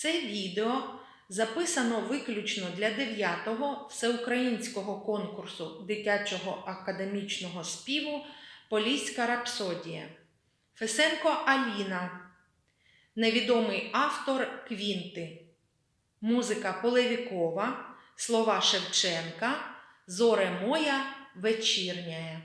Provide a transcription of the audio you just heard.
Це відео записано виключно для 9-го всеукраїнського конкурсу дитячого академічного співу Поліська рапсодія. Фесенко Аліна, невідомий автор Квінти, музика Полевікова, слова Шевченка, Зоре моя вечірняє.